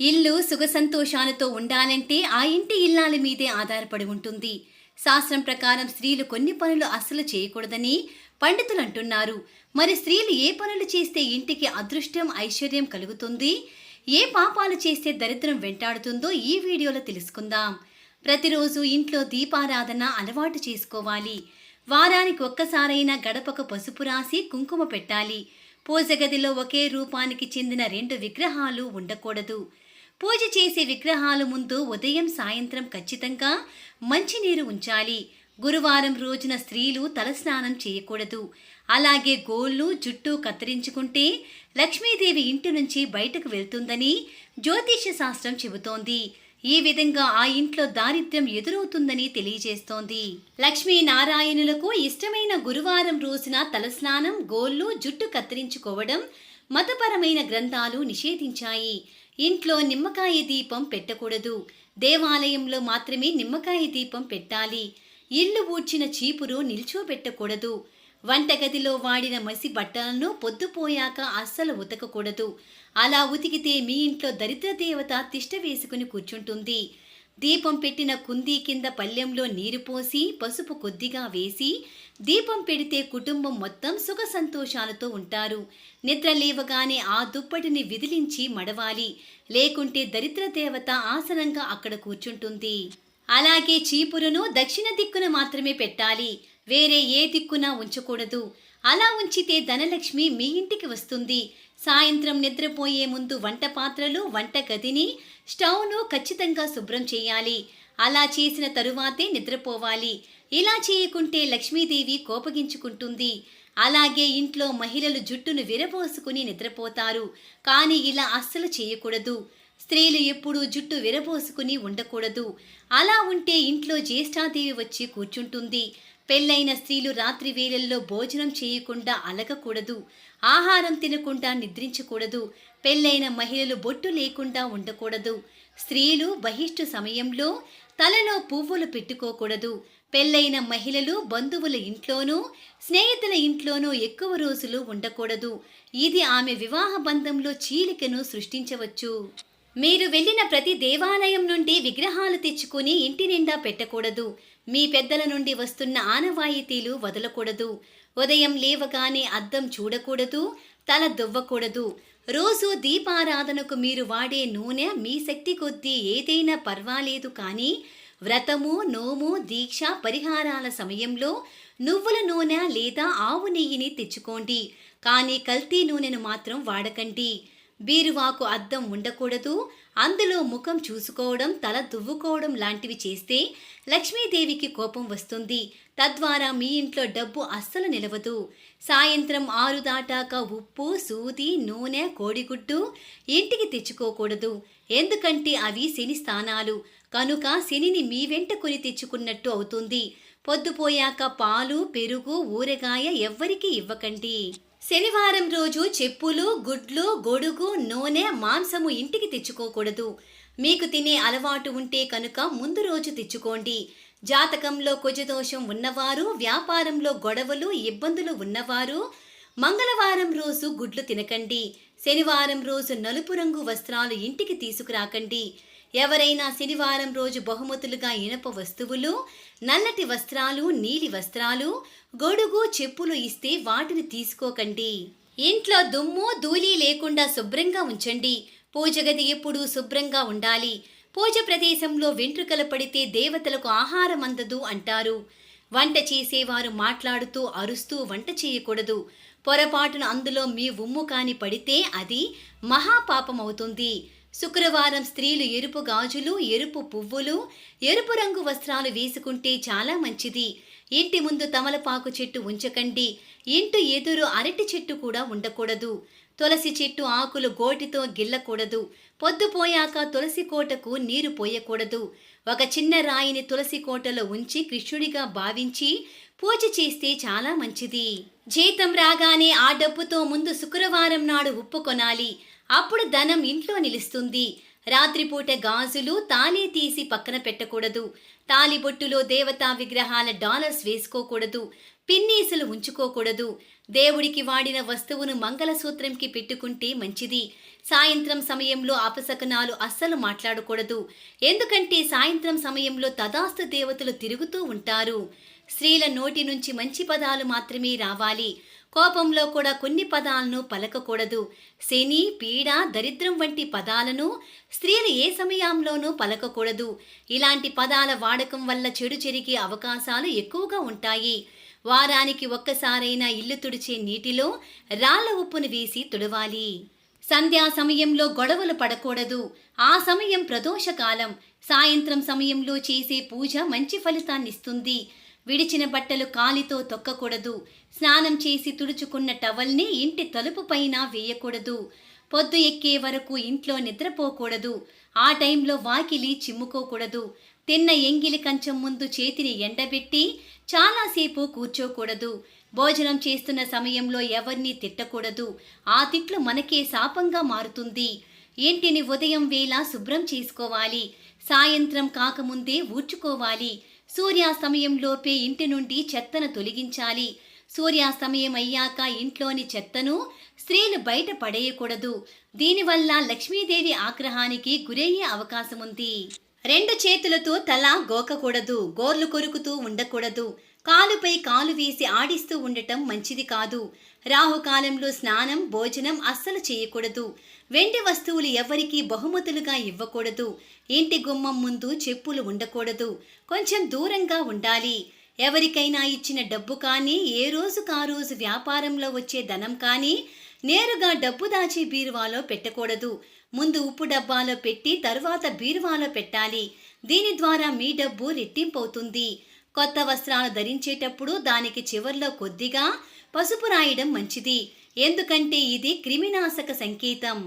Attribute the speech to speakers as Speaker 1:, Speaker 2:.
Speaker 1: ఇల్లు సుఖ సంతోషాలతో ఉండాలంటే ఆ ఇంటి ఇల్లాల మీదే ఆధారపడి ఉంటుంది. శాస్త్రం ప్రకారం స్త్రీలు కొన్ని పనులు అస్సలు చేయకూడదని పండితులు అంటున్నారు. మరి స్త్రీలు ఏ పనులు చేస్తే ఇంటికి అదృష్టం ఐశ్వర్యం కలుగుతుంది? ఏ పాపాలు చేస్తే దరిద్రం వెంటాడుతుందో ఈ వీడియోలో తెలుసుకుందాం. ప్రతిరోజు ఇంట్లో దీపారాధన అలవాటు చేసుకోవాలి. వారానికి ఒక్కసారైనా గడపకు పసుపు రాసి కుంకుమ పెట్టాలి. పూజ గదిలో ఒకే రూపానికి చెందిన రెండు విగ్రహాలు ఉండకూడదు. పూజ చేసే విగ్రహాల ముందు ఉదయం సాయంత్రం ఖచ్చితంగా మంచినీరు ఉంచాలి. గురువారం రోజున స్త్రీలు తలస్నానం చేయకూడదు. అలాగే గోళ్ళు జుట్టు కత్తిరించుకుంటే లక్ష్మీదేవి ఇంటి నుంచి బయటకు వెళ్తుందని జ్యోతిష్య శాస్త్రం చెబుతోంది. ఈ విధంగా ఆ ఇంట్లో దారిద్ర్యం ఎదురవుతుందని తెలియజేస్తోంది. లక్ష్మీ నారాయణులకు ఇష్టమైన గురువారం రోజున తలస్నానం గోళ్ళు జుట్టు కత్తిరించుకోవడం మతపరమైన గ్రంథాలు నిషేధించాయి. ఇంట్లో నిమ్మకాయ దీపం పెట్టకూడదు. దేవాలయంలో మాత్రమే నిమ్మకాయ దీపం పెట్టాలి. ఇల్లు ఊడ్చిన చీపురు నిల్చోబెట్టకూడదు. వంటగదిలో వాడిన మసి బట్టలను పొద్దుపోయాక అస్సలు ఉతకకూడదు. అలా ఉతికితే మీ ఇంట్లో దరిద్ర దేవత తిష్ట వేసుకుని కూర్చుంటుంది. దీపం పెట్టిన కుందీ కింద పళ్ళెంలో నీరు పోసి పసుపు కొద్దిగా వేసి దీపం పెడితే కుటుంబం మొత్తం సుఖ సంతోషాలతో ఉంటారు. నిద్ర లేవగానే ఆ దుప్పటిని విదిలించి మడవాలి. లేకుంటే దరిద్ర దేవత ఆసనంగా అక్కడ కూర్చుంటుంది. అలాగే చీపురును దక్షిణ దిక్కున మాత్రమే పెట్టాలి. వేరే ఏ దిక్కున ఉంచకూడదు. అలా ఉంచితే ధనలక్ష్మి మీ ఇంటికి వస్తుంది. సాయంత్రం నిద్రపోయే ముందు వంట పాత్రలు వంట గదిని స్టవ్ను ఖచ్చితంగా శుభ్రం చేయాలి. అలా చేసిన తరువాతే నిద్రపోవాలి. ఇలా చేయకుంటే లక్ష్మీదేవి కోపగించుకుంటుంది. అలాగే ఇంట్లో మహిళలు జుట్టును విరబోసుకుని నిద్రపోతారు. కానీ ఇలా అస్సలు చేయకూడదు. స్త్రీలు ఎప్పుడూ జుట్టు విరబోసుకుని ఉండకూడదు. అలా ఉంటే ఇంట్లో జ్యేష్ఠాదేవి వచ్చి కూర్చుంటుంది. పెళ్ళైన స్త్రీలు రాత్రి వేళల్లో భోజనం చేయకుండా అలగకూడదు. ఆహారం తినకుండా నిద్రించకూడదు. పెళ్ళైన మహిళలు బొట్టు లేకుండా ఉండకూడదు. స్త్రీలు బహిష్టు సమయంలో తలలో పువ్వులు పెట్టుకోకూడదు. పెళ్ళైన మహిళలు బంధువుల ఇంట్లోనూ స్నేహితుల ఇంట్లోనూ ఎక్కువ రోజులు ఉండకూడదు. ఇది ఆమె వివాహ బంధంలో చీలికను సృష్టించవచ్చు. మీరు వెళ్ళిన ప్రతి దేవాలయం నుండి విగ్రహాలు తెచ్చుకుని ఇంటి నిండా పెట్టకూడదు. మీ పెద్దల నుండి వస్తున్న ఆనవాయితీలు వదలకూడదు. ఉదయం లేవగానే అద్దం చూడకూడదు తల దువ్వకూడదు. రోజు దీపారాధనకు మీరు వాడే నూనె మీ శక్తి కొద్దీ ఏదైనా పర్వాలేదు కానీ వ్రతము నోము దీక్ష పరిహారాల సమయంలో నువ్వుల నూనె లేదా ఆవు నెయ్యిని తెచ్చుకోండి. కానీ కల్తీ నూనెను మాత్రం వాడకండి. బీరువాకు అద్దం ఉండకూడదు అందులో ముఖం చూసుకోవడం తల దువ్వుకోవడం లాంటివి చేస్తే లక్ష్మీదేవికి కోపం వస్తుంది. తద్వారా మీ ఇంట్లో డబ్బు అస్సలు నిలవదు. సాయంత్రం ఆరు దాటాక ఉప్పు సూది నూనె కోడిగుడ్డు ఇంటికి తెచ్చుకోకూడదు. ఎందుకంటే అవి శని స్థానాలు. కనుక శనిని మీ వెంట కొని తెచ్చుకున్నట్టు అవుతుంది. పొద్దుపోయాక పాలు పెరుగు ఊరగాయ ఎవ్వరికీ ఇవ్వకండి. శనివారం రోజు చెప్పులు గుడ్లు గొడుగు నూనె మాంసము ఇంటికి తెచ్చుకోకూడదు. మీకు తినే అలవాటు ఉంటే కనుక ముందు రోజు తెచ్చుకోండి. జాతకంలో కుజదోషం ఉన్నవారు వ్యాపారంలో గొడవలు ఇబ్బందులు ఉన్నవారు మంగళవారం రోజు గుడ్లు తినకండి. శనివారం రోజు నలుపు రంగు వస్త్రాలు ఇంటికి తీసుకురాకండి. ఎవరైనా శనివారం రోజు బహుమతులుగా ఇనప వస్తువులు నల్లటి వస్త్రాలు నీలి వస్త్రాలు గొడుగు చెప్పులు ఇస్తే వాటిని తీసుకోకండి. ఇంట్లో దుమ్ము ధూళి లేకుండా శుభ్రంగా ఉంచండి. పూజ గది ఎప్పుడూ శుభ్రంగా ఉండాలి. పూజ ప్రదేశంలో వెంట్రుకలు పడితే దేవతలకు ఆహారం అందదు అంటారు. వంట చేసేవారు మాట్లాడుతూ అరుస్తూ వంట చేయకూడదు. పొరపాటున అందులో మీ ఉమ్ము కాని పడితే అది మహాపాపం అవుతుంది శుక్రవారం స్త్రీలు ఎరుపు గాజులు ఎరుపు పువ్వులు ఎరుపు రంగు వస్త్రాలు వేసుకుంటే చాలా మంచిది. ఇంటి ముందు తమలపాకు చెట్టు ఉంచకండి. ఇంటి ఎదురు అరటి చెట్టు కూడా ఉండకూడదు. తులసి చెట్టు ఆకులు గోటితో గిల్లకూడదు. పొద్దుపోయాక తులసి కోటకు నీరు పోయకూడదు. ఒక చిన్న రాయిని తులసి కోటలో ఉంచి కృష్ణుడిగా భావించి పూజ చేస్తే చాలా మంచిది. జీతం రాగానే ఆ డబ్బుతో ముందు శుక్రవారం నాడు ఉప్పు కొనాలి. అప్పుడు ధనం ఇంట్లో నిలుస్తుంది. రాత్రిపూట గాజులు తాళి తీసి పక్కన పెట్టకూడదు. తాలిబొట్టులో దేవతా విగ్రహాల డాలర్స్ వేసుకోకూడదు. పిన్నీసులు ఉంచుకోకూడదు. దేవుడికి వాడిన వస్తువును మంగళసూత్రంకి పెట్టుకుంటే మంచిది. సాయంత్రం సమయంలో అపశకనాలు అస్సలు మాట్లాడకూడదు. ఎందుకంటే సాయంత్రం సమయంలో తదాస్తు దేవతలు తిరుగుతూ ఉంటారు. స్త్రీల నోటి నుంచి మంచి పదాలు మాత్రమే రావాలి. కోపంలో కూడా కొన్ని పదాలను పలకకూడదు. శని పీడ దరిద్రం వంటి పదాలను స్త్రీలు ఏ సమయంలోనూ పలకకూడదు. ఇలాంటి పదాల వాడకం వల్ల చెడు జరిగే అవకాశాలు ఎక్కువగా ఉంటాయి. వారానికి ఒక్కసారైనా ఇల్లు తుడిచే నీటిలో రాళ్ళ ఉప్పును వేసి తుడవాలి. సంధ్యా సమయంలో గొడవలు పడకూడదు. ఆ సమయం ప్రదోషకాలం. సాయంత్రం సమయంలో చేసే పూజ మంచి ఫలితాన్నిస్తుంది. విడిచిన బట్టలు కాలితో తొక్కకూడదు. స్నానం చేసి తుడుచుకున్న టవల్ని ఇంటి తలుపు పైన వేయకూడదు. పొద్దు ఎక్కే వరకు ఇంట్లో నిద్రపోకూడదు. ఆ టైంలో వాకిలి చిమ్ముకోకూడదు. తిన్న ఎంగిలి కంచం ముందు చేతిని ఎండబెట్టి చాలాసేపు కూర్చోకూడదు. భోజనం చేస్తున్న సమయంలో ఎవరిని తిట్టకూడదు. ఆ తిట్లు మనకే శాపంగా మారుతుంది. ఇంటిని ఉదయం వేళ శుభ్రం చేసుకోవాలి. సాయంత్రం కాకముందే ఊడ్చుకోవాలి. సూర్యాస్తమయంలోపే ఇంటి నుండి చెత్తను తొలగించాలి. సూర్యాస్తమయం అయ్యాక ఇంట్లోని చెత్తను స్త్రీలు బయట పడేయకూడదు. దీనివల్ల లక్ష్మీదేవి ఆగ్రహానికి గురయ్యే అవకాశం ఉంది రెండు చేతులతో తల గోకకూడదు గోర్లు కొరుకుతూ ఉండకూడదు. కాలుపై కాలు వేసి ఆడిస్తూ ఉండటం మంచిది కాదు. రాహుకాలంలో స్నానం భోజనం అస్సలు చేయకూడదు. వెండి వస్తువులు ఎవరికీ బహుమతులుగా ఇవ్వకూడదు. ఇంటి గుమ్మం ముందు చెప్పులు ఉండకూడదు. కొంచెం దూరంగా ఉండాలి. ఎవరికైనా ఇచ్చిన డబ్బు కానీ ఏ రోజు కా రోజు వ్యాపారంలో వచ్చే ధనం కానీ నేరుగా డబ్బు దాచి బీరువాలో పెట్టకూడదు. ముందు ఉప్పు డబ్బాలో పెట్టి తరువాత బీరువాలో పెట్టాలి. దీని ద్వారా మీ డబ్బు రెట్టింపవుతుంది. కొత్త వస్త్రాలు ధరించేటప్పుడు దానికి చివర్లో కొద్దిగా పసుపు రాయడం మంచిది. ఎందుకంటే ఇది క్రిమినాశక సంకేతం.